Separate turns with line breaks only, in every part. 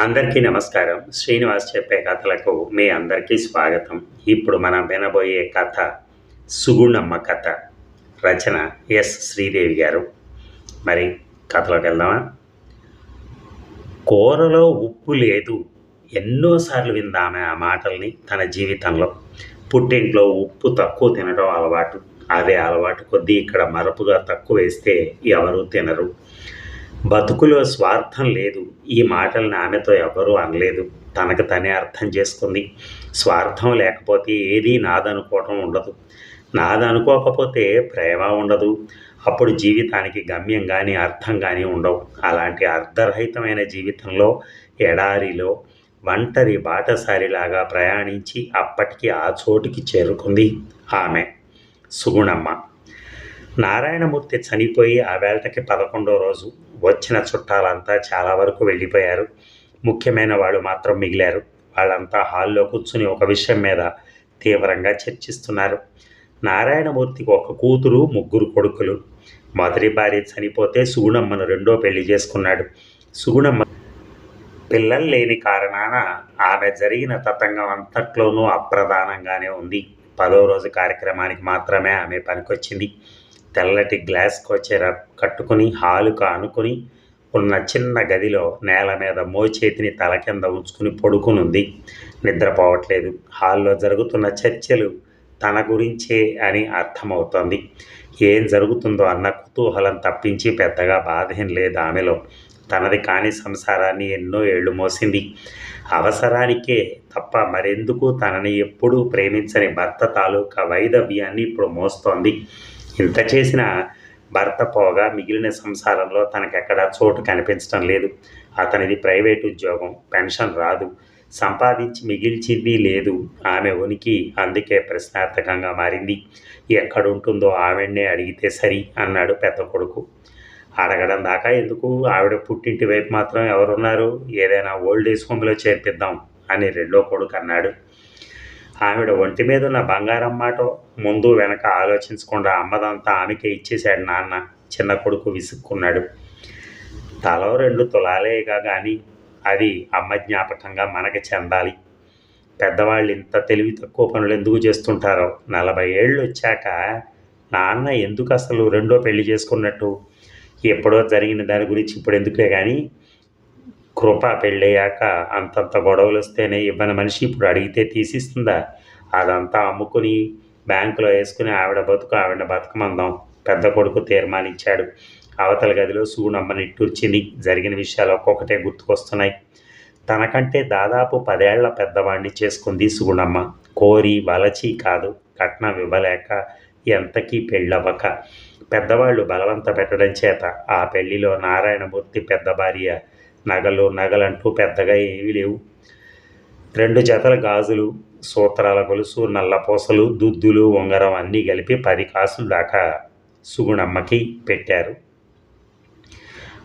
అందరికీ నమస్కారం. శ్రీనివాస్ చెప్పే కథలకు మీ అందరికీ స్వాగతం. ఇప్పుడు మనం వినబోయే కథ సుగుణమ్మ కథ. రచన ఎస్ శ్రీదేవి గారు. మరి కథలోకి వెళ్దామా? కూరలో ఉప్పు లేదు. ఎన్నోసార్లు విందామె ఆ మాటల్ని తన జీవితంలో. పుట్టింట్లో ఉప్పు తక్కువ తినడం అలవాటు. అదే అలవాటు కొద్దీ ఇక్కడ మరపుగా తక్కువ వేస్తే ఎవరూ తినరు. బతుకులో స్వార్థం లేదు. ఈ మాటలను ఆమెతో ఎవరూ అనలేదు. తనకు తనే అర్థం చేసుకుంది. స్వార్థం లేకపోతే ఏదీ నాదనుకోవటం ఉండదు. నాదనుకోకపోతే ప్రేమ ఉండదు. అప్పుడు జీవితానికి గమ్యం కానీ అర్థం కానీ ఉండవు. అలాంటి అర్ధరహితమైన జీవితంలో ఎడారిలో ఒంటరి బాటసారిలాగా ప్రయాణించి అప్పటికి ఆ చోటుకి చేరుకుంది ఆమె సుగుణమ్మ. నారాయణమూర్తి చనిపోయి ఆ వేళకి పదకొండో రోజు వచ్చిన చుట్టాలంతా చాలా వరకు వెళ్ళిపోయారు. ముఖ్యమైన వాళ్ళు మాత్రం మిగిలారు. వాళ్ళంతా హాల్లో కూర్చుని ఒక విషయం మీద తీవ్రంగా చర్చిస్తున్నారు. నారాయణమూర్తికి ఒక కూతురు ముగ్గురు కొడుకులు. మొదటి భార్య చనిపోతే సుగుణమ్మను రెండో పెళ్ళి చేసుకున్నాడు. సుగుణమ్మ పిల్లలు లేని కారణాన ఆమె జరిగిన తతంగం అంతట్లోనూ అప్రధానంగానే ఉంది. పదో రోజు కార్యక్రమానికి మాత్రమే ఆమె పనికొచ్చింది. తెల్లటి గ్లాస్ కొచ్చెర కట్టుకుని హాలుకు ఆనుకుని ఉన్న చిన్న గదిలో నేల మీద మోచేతిని తల కింద ఉంచుకుని పడుకునుంది. నిద్రపోవట్లేదు. హాల్లో జరుగుతున్న చర్చలు తన గురించే అని అర్థమవుతోంది. ఏం జరుగుతుందో అన్న కుతూహలం తప్పించి పెద్దగా బాధేం లేదు ఆమెలో. తనది కాని సంసారాన్ని ఎన్నో ఏళ్ళు మోసింది. అవసరానికే తప్ప మరెందుకు తనని ఎప్పుడూ ప్రేమించని భర్త తాలూకా వైదవ్యాన్ని ఇప్పుడు మోస్తోంది. ఇంత చేసిన భర్త పోగా మిగిలిన సంసారంలో తనకెక్కడా చోటు కనిపించడం లేదు. అతనిది ప్రైవేట్ ఉద్యోగం పెన్షన్ రాదు. సంపాదించి మిగిల్చింది లేదు. ఆమె ఉనికి అందుకే ప్రశ్నార్థకంగా మారింది. ఎక్కడుంటుందో ఆవిడనే అడిగితే సరి అన్నాడు పెద్ద కొడుకు. అడగడం దాకా ఎందుకు? ఆవిడ పుట్టింటి వైపు మాత్రం ఎవరున్నారు? ఏదైనా ఓల్డ్ ఏజ్ హోమ్లో చేర్పిద్దాం అని రెండో కొడుకు అన్నాడు. ఆవిడ ఒంటి మీద ఉన్న బంగారం మాట ముందు వెనక ఆలోచించకుండా అమ్మదంతా ఆమెకే ఇచ్చేశాడు నాన్న. చిన్న కొడుకు విసుక్కున్నాడు. తలో రెండు తులాలేగా కానీ అది అమ్మ జ్ఞాపకంగా మనకి చెందాలి. పెద్దవాళ్ళు ఇంత తెలివి తక్కువ పనులు ఎందుకు చేస్తుంటారో. నలభై ఏళ్ళు వచ్చాక నాన్న ఎందుకు అసలు రెండో పెళ్ళి చేసుకున్నట్టు? ఎప్పుడో జరిగిన దాని గురించి ఇప్పుడు ఎందుకులే కానీ కృప పెళ్ళయ్యాక అంతంత గొడవలు వస్తేనే ఇవ్వని మనిషి ఇప్పుడు అడిగితే తీసిస్తుందా? అదంతా అమ్ముకుని బ్యాంకులో వేసుకుని ఆవిడ బతుకు ఆవిడ బతకమందాం. పెద్ద కొడుకు తీర్మానించాడు. అవతల గదిలో సూనమ్మ నిట్టూర్చింది జరిగిన విషయాలు ఒక్కొక్కటే గుర్తుకొస్తున్నాయి. తనకంటే దాదాపు పదేళ్ళ పెద్దవాణ్ణి చేసుకుంది సూనమ్మ. కోరి వలచి కాదు కట్నం ఇవ్వలేక ఎంతకీ పెళ్ళవ్వక. పెద్దవాళ్ళు బలవంత పెట్టడం చేత ఆ పెళ్ళిలో నారాయణమూర్తి పెద్ద భార్య నగలు నగలంటూ పెద్దగా ఏమీ లేవు. రెండు జతల గాజులు సూత్రాల గొలుసు నల్లపూసలు దుద్దులు ఉంగరం అన్నీ కలిపి పది కాసులు దాకా సుగుణమ్మకి పెట్టారు.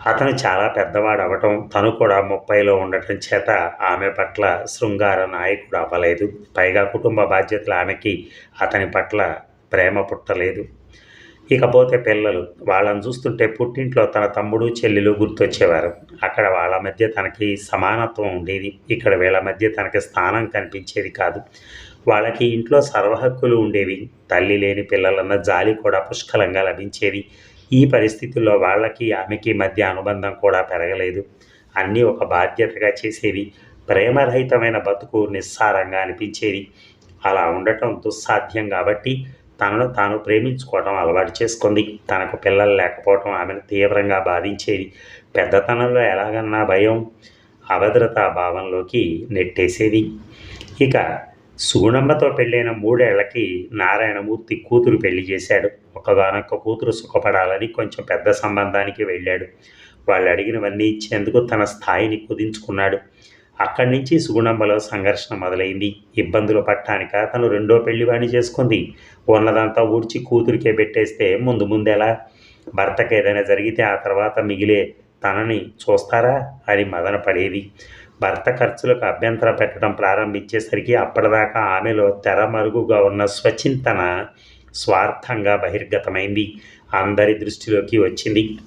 అతను చాలా పెద్దవాడు అవ్వటం తను కూడా ముప్పైలో ఉండటం చేత ఆమె పట్ల శృంగార నాయకుడు అవ్వలేదు. పైగా కుటుంబ బాధ్యతలు ఆమెకి అతని పట్ల ప్రేమ పుట్టలేదు. ఇకపోతే పిల్లలు వాళ్ళని చూస్తుంటే పుట్టింట్లో తన తమ్ముడు చెల్లెలు గుర్తొచ్చేవారు. అక్కడ వాళ్ళ మధ్య తనకి సమానత్వం ఉండేది. ఇక్కడ వీళ్ళ మధ్య తనకి స్థానం కనిపించేది కాదు. వాళ్ళకి ఇంట్లో సర్వహక్కులు ఉండేవి. తల్లి లేని పిల్లలన్న జాలి కూడా పుష్కలంగా లభించేది. ఈ పరిస్థితుల్లో వాళ్ళకి ఆమెకి మధ్య అనుబంధం కూడా పెరగలేదు. అన్నీ ఒక బాధ్యతగా చేసేవి. ప్రేమరహితమైన బతుకు నిస్సారంగా అనిపించేది. అలా ఉండటం దుస్సాధ్యం కాబట్టి తనను తాను ప్రేమించుకోవడం అలవాటు చేసుకుంది. తనకు పిల్లలు లేకపోవడం ఆమెను తీవ్రంగా బాధించేది. పెద్దతనంలో ఎలాగన్నా భయం అభద్రతా భావంలోకి నెట్టేసేది. ఇక సుగుణమ్మతో పెళ్ళైన మూడేళ్ళకి నారాయణమూర్తి కూతురు పెళ్ళి చేశాడు. ఒకగానొక్క కూతురు సుఖపడాలని కొంచెం పెద్ద సంబంధానికి వెళ్ళాడు. వాళ్ళు అడిగినవన్నీ ఇచ్చేందుకు తన స్థాయిని కుదించుకున్నాడు. అక్కడి నుంచి సుగుణమ్మలో సంఘర్షణ మొదలైంది. ఇబ్బందులు పట్టానిక తను రెండో పెళ్ళివాణి చేసుకుంది. ఉన్నదంతా ఊడ్చి కూతురికే పెట్టేస్తే ముందు ముందెలా? భర్తకి ఏదైనా జరిగితే ఆ తర్వాత మిగిలే తనని చూస్తారా అని మదన పడేది. భర్త ఖర్చులకు అభ్యంతరం పెట్టడం ప్రారంభించేసరికి అప్పటిదాకా ఆమెలో తెరమరుగుగా ఉన్న స్వచింతన స్వార్థంగా బహిర్గతమైంది. అందరి దృష్టిలోకి వచ్చింది.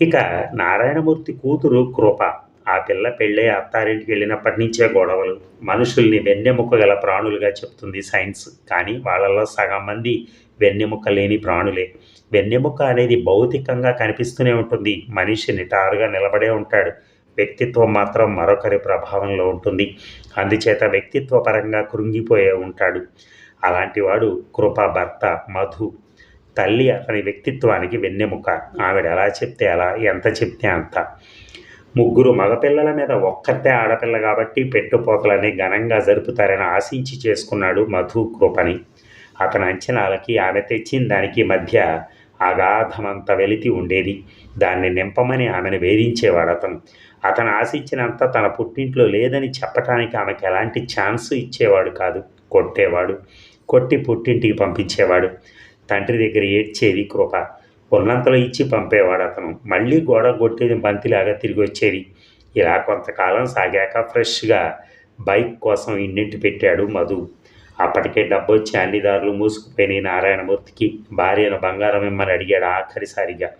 ఇక నారాయణమూర్తి కూతురు కృప. ఆ పిల్ల పెళ్ళే అత్తారింటికి వెళ్ళినప్పటి నుంచే గొడవలు. మనుషుల్ని వెన్నెముక గల ప్రాణులుగా చెప్తుంది సైన్స్. కానీ వాళ్ళలో సగం మంది వెన్నెముక లేని ప్రాణులే. వెన్నెముక అనేది భౌతికంగా కనిపిస్తూనే ఉంటుంది. మనిషి నిటారుగా నిలబడే ఉంటాడు. వ్యక్తిత్వం మాత్రం మరొకరి ప్రభావంలో ఉంటుంది. అందుచేత వ్యక్తిత్వ పరంగా కృంగిపోయే ఉంటాడు. అలాంటి వాడు కృప భర్త మధు తల్లి అతని వ్యక్తిత్వానికి వెన్నెముక. ఆవిడ ఎలా చెప్తే అలా ఎంత చెప్తే అంత. ముగ్గురు మగపిల్లల మీద ఒక్కతే ఆడపిల్ల కాబట్టి పెట్టుపోకలని ఘనంగా జరుపుతారని ఆశించి చేసుకున్నాడు మధు కృపని. అతని అంచనాలకి ఆమె తెచ్చిన దానికి మధ్య అగాధమంత వెలితి ఉండేది. దాన్ని నింపమని ఆమెను వేధించేవాడు అతను అతను ఆశించినంత తన పుట్టింట్లో లేదని చెప్పటానికి ఆమెకు ఎలాంటి ఛాన్స్ ఇచ్చేవాడు కాదు. కొట్టేవాడు. కొట్టి పుట్టింటికి పంపించేవాడు. తండ్రి దగ్గర ఏడ్చేది కృప. ఉన్నంతలో ఇచ్చి పంపేవాడు అతను. మళ్ళీ గోడ కొట్టేది బంతిలాగా తిరిగి వచ్చేది. ఇలా కొంతకాలం సాగాక ఫ్రెష్గా బైక్ కోసం ఇన్నింటి పెట్టాడు మధు. అప్పటికే డబ్బు వచ్చి అన్ని దారులు మూసుకుపోయినాయి నారాయణమూర్తికి. భార్యను బంగారం ఇమ్మని అడిగాడు ఆఖరిసారిగా.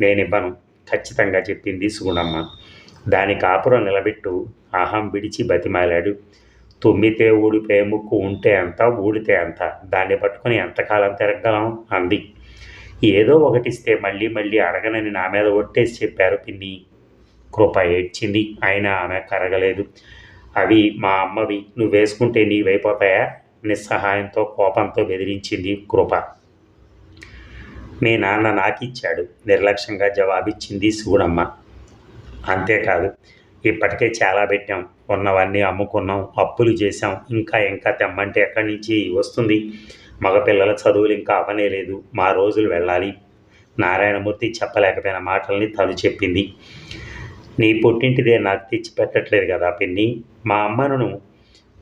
నేనివ్వను ఖచ్చితంగా చెప్పింది సుగుణమ్మ. దాని కాపురం నిలబెట్టు అహం విడిచి బతిమాలాడు. తుమ్మితే ఊడిపోయే ముక్కు ఉంటే అంత ఊడితే అంత. దాన్ని పట్టుకొని ఎంతకాలం తిరగలం అంది. ఏదో ఒకటిస్తే మళ్ళీ మళ్ళీ అడగనని నా మీద ఒట్టేసి చెప్పారు పిన్ని. కృప ఏడ్చింది. అయినా ఆమె కరగలేదు. అవి మా అమ్మవి నువ్వు వేసుకుంటే నీవైపోతాయా? నిస్సహాయంతో కోపంతో బెదిరించింది కృప. మీ నాన్న నాకిచ్చాడు. నిర్లక్ష్యంగా జవాబిచ్చింది శివుడమ్మ. అంతేకాదు ఇప్పటికే చాలా పెట్టాం. ఉన్నవన్నీ అమ్ముకున్నాం. అప్పులు చేసాం ఇంకా ఇంకా తెమ్మంటే ఎక్కడి నుంచి వస్తుంది? మగపిల్లల చదువులు ఇంకా అవనే లేదు. మా రోజులు వెళ్ళాలి. నారాయణమూర్తి చెప్పలేకపోయిన మాటల్ని తను చెప్పింది. నీ పుట్టింటిదే నాకు తెచ్చి పెట్టట్లేదు కదా పిన్ని. మా అమ్మను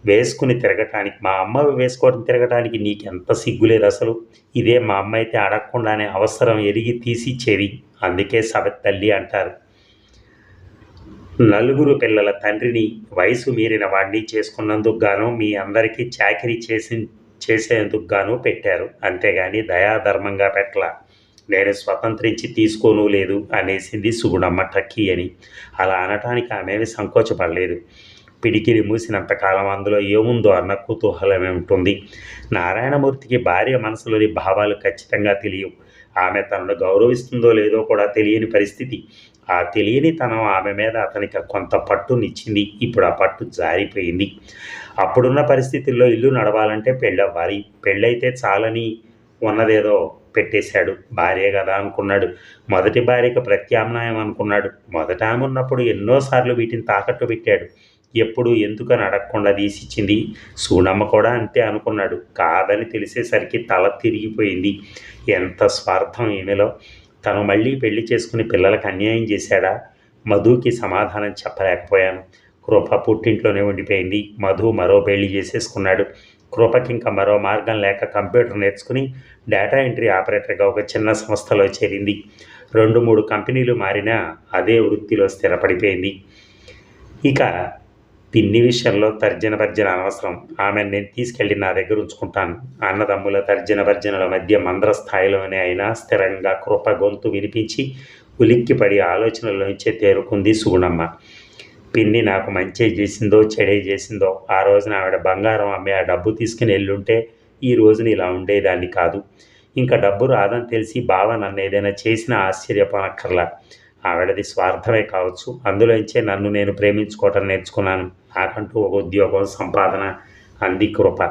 వేసుకుని తిరగటానికి మా అమ్మ వేసుకోవడం తిరగటానికి నీకు ఎంత సిగ్గులేదు అసలు. ఇదే మా అమ్మ అయితే అడగకుండానే అవసరం ఎరిగి తీసిచ్చేది. అందుకే సవత్ తల్లి అంటారు. నలుగురు పిల్లల తండ్రిని వయసు మీరిన వాడిని చేసుకున్నందుకు గాను మీ అందరికీ చాకరీ చేసి చేసేందుకు గాను పెట్టారు. అంతేగాని దయాధర్మంగా పెట్టల నేను స్వతంత్రించి తీసుకోను లేదు అనేసింది సుగుణమ్మ టక్కీ అని. అలా అనటానికి ఆమెవి సంకోచపడలేదు. పిడికిలి మూసినంతకాలం అందులో ఏముందో అన్న కుతూహలమే ఉంటుంది నారాయణమూర్తికి భార్య మనసులోని భావాలు ఖచ్చితంగా తెలియవు. ఆమె తనను గౌరవిస్తుందో లేదో కూడా తెలియని పరిస్థితి. ఆ తెలియని తనం ఆమె మీద అతనికి కొంత పట్టునిచ్చింది ఇప్పుడు ఆ పట్టు జారిపోయింది. అప్పుడున్న పరిస్థితుల్లో ఇల్లు నడవాలంటే పెళ్ళవ్వాలి. పెళ్ళైతే చాలని ఉన్నదేదో పెట్టేశాడు. భార్య కదా అనుకున్నాడు. మొదటి భార్యకు ప్రత్యామ్నాయం అనుకున్నాడు. మొదట ఆమె ఉన్నప్పుడు ఎన్నోసార్లు వీటిని తాకట్టు పెట్టాడు. ఎప్పుడు ఎందుకని అడగకుండా తీసిచ్చింది. సూనమ్మ కూడా అంతే అనుకున్నాడు. కాదని తెలిసేసరికి తల తిరిగిపోయింది. ఎంత స్వార్థం ఈమెలో. తను మళ్ళీ పెళ్ళి చేసుకుని పిల్లలకు అన్యాయం చేశాడా? మధుకి సమాధానం చెప్పలేకపోయాను. కృప పుట్టింట్లోనే ఉండిపోయింది. మధు మరో పెళ్ళి చేసేసుకున్నాడు. కృపకి ఇంకా మరో మార్గం లేక కంప్యూటర్ నేర్చుకుని డేటా ఎంట్రీ ఆపరేటర్గా ఒక చిన్న సంస్థలో చేరింది. రెండు మూడు కంపెనీలు మారినా అదే వృత్తిలో స్థిరపడిపోయింది. ఇక పిన్ని విషయంలో తర్జన భర్జన అనవసరం. ఆమెను నేను తీసుకెళ్ళి నా దగ్గర ఉంచుకుంటాను. అన్నదమ్ముల తర్జన భర్జనల మధ్య మంద్ర స్థాయిలోనే అయినా స్థిరంగా కృప గొంతు వినిపించి ఉలిక్కిపడి ఆలోచనలోంచే తేరుకుంది సుగుణమ్మ. పిన్ని నాకు మంచి చేసిందో చెడే చేసిందో ఆ రోజున ఆవిడ బంగారం అమ్మే ఆ డబ్బు తీసుకుని వెళ్ళుంటే ఈ రోజున ఇలా ఉండేదాన్ని కాదు. ఇంకా డబ్బు రాదని తెలిసి బావ నన్ను ఏదైనా చేసిన ఆశ్చర్యపోనక్కర్లా. ఆవిడది స్వార్థమే కావచ్చు. అందులోంచే నన్ను నేను ప్రేమించుకోవటం నేర్చుకున్నాను. నాకంటూ ఒక ఉద్యోగం సంపాదన అంది కృప.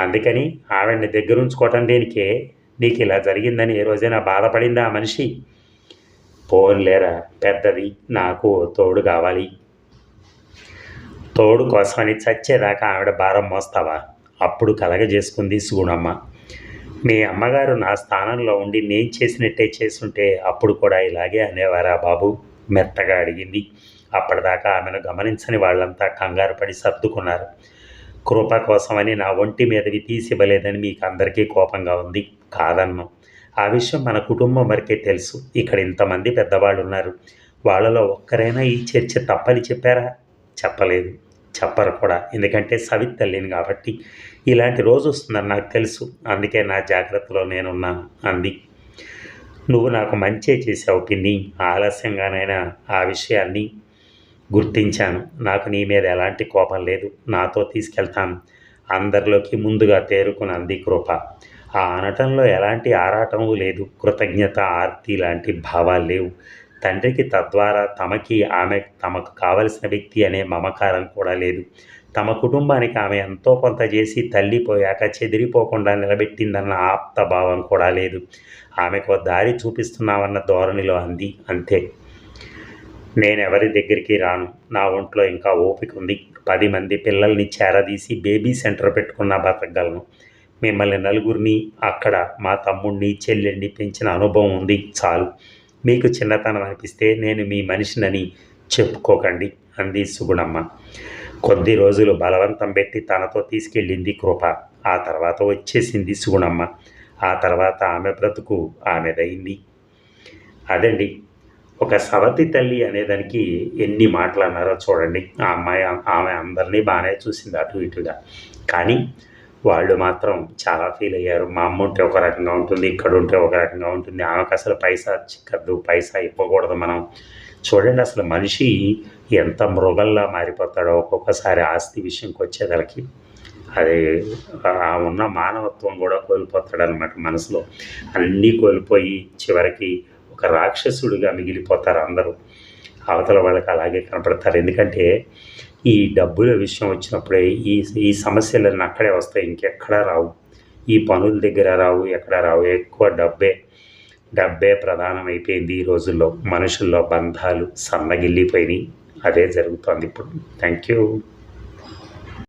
అందుకని ఆవిడని దగ్గర ఉంచుకోవటం దేనికే? నీకు ఇలా జరిగిందని ఏ రోజైనా బాధపడిందా ఆ మనిషి? పోన్లేరా పెద్దది నాకు తోడు కావాలి. తోడు కోసమని చచ్చేదాకా ఆవిడ భారం మోస్తావా? అప్పుడు కలగజేసుకుంది సుగుణమ్మ. మీ అమ్మగారు నా స్థానంలో ఉండి నేను చేసినట్టే చేస్తుంటే అప్పుడు కూడా ఇలాగే అనేవారా బాబు? మెత్తగా అడిగింది. అప్పటిదాకా ఆమెను గమనించని వాళ్ళంతా కంగారు పడి సర్దుకున్నారు. కృప కోసమని నా ఒంటి మీదవి తీసివ్వలేదని మీకు అందరికీ కోపంగా ఉంది. కాదన్ను. ఆ విషయం మన కుటుంబం వరకే తెలుసు. ఇక్కడ ఇంతమంది పెద్దవాళ్ళు ఉన్నారు వాళ్ళలో ఒక్కరైనా ఈ చర్చ తప్పని చెప్పారా? చెప్పలేదు. చెప్పరు కూడా. ఎందుకంటే సవిత్ తల్లిని కాబట్టి ఇలాంటి రోజు వస్తుందని నాకు తెలుసు. అందుకే నా జాగ్రత్తలో నేనున్నాను అంది. నువ్వు నాకు మంచే చేసావు పిన్ని. ఆలస్యంగానైనా ఆ విషయాన్ని గుర్తించాను. నాకు నీ మీద ఎలాంటి కోపం లేదు. నాతో తీసుకెళ్తాను. అందరిలోకి ముందుగా తేరుకునంది కృప. ఆ అనటంలో ఎలాంటి ఆరాటం లేదు. కృతజ్ఞత ఆర్తి లాంటి భావాలు లేవు. తండ్రికి తద్వారా తమకి ఆమె తమకు కావలసిన వ్యక్తి అనే మమకారం కూడా లేదు. తమ కుటుంబానికి ఆమె ఎంతో కొంత చేసి తల్లిపోయాక చెదిరిపోకుండా నిలబెట్టిందన్న ఆప్త భావం కూడా లేదు. ఆమెకు దారి చూపిస్తున్నామన్న ధోరణిలో అంది. అంతే. నేను ఎవరి దగ్గరికి రాను. నా ఒంట్లో ఇంకా ఓపిక ఉంది. పది మంది పిల్లల్ని చేరదీసి బేబీ సెంటర్ పెట్టుకున్న బతకగలను. మిమ్మల్ని నలుగురిని అక్కడ మా తమ్ముడిని చెల్లెండి పెంచిన అనుభవం ఉంది. చాలు. మీకు చిన్నతనం అనిపిస్తే నేను మీ మనిషినని చెప్పుకోకండి అంది సుగుణమ్మ. కొద్ది రోజులు బలవంతం పెట్టి తనతో తీసుకెళ్ళింది కృప. ఆ తర్వాత వచ్చేసింది సుగుణమ్మ. ఆ తర్వాత ఆమె బ్రతుకు ఆమెదయింది అదండి. ఒక సవతి తల్లి అనేదానికి ఎన్ని మాటలు అన్నారో చూడండి. ఆ అమ్మాయి ఆమె అందరినీ బాగానే చూసింది అటు ఇటుగా. కానీ వాళ్ళు మాత్రం చాలా ఫీల్ అయ్యారు. మా అమ్మ ఉంటే ఒక రకంగా ఉంటుంది ఇక్కడ ఉంటే ఒక రకంగా ఉంటుంది. ఆమెకు అసలు పైసా చిక్కద్దు పైసా ఇవ్వకూడదు మనం. చూడండి అసలు మనిషి ఎంత మృగల్లా మారిపోతాడో ఒక్కొక్కసారి ఆస్తి విషయంకి వచ్చేదానికి అది ఆ ఉన్న మానవత్వం కూడా కోల్పోతాడు అనమాట మనసులో. అన్నీ కోల్పోయి చివరికి ఒక రాక్షసుడిగా మిగిలిపోతారు అందరూ. అవతల వాళ్ళకి అలాగే కనపడతారు. ఎందుకంటే ఈ డబ్బుల విషయం వచ్చినప్పుడే ఈ ఈ సమస్యలన్నీ అక్కడే వస్తాయి. ఇంకెక్కడా రావు. ఈ పనుల దగ్గర రావు ఎక్కడ రావు. ఎక్కువ డబ్బే డబ్బే ప్రధానమైపోయింది ఈ రోజుల్లో. మనుషుల్లో బంధాలు సన్నగిల్లిపోయినాయి. అదే జరుగుతోంది ఇప్పుడు. Thank you.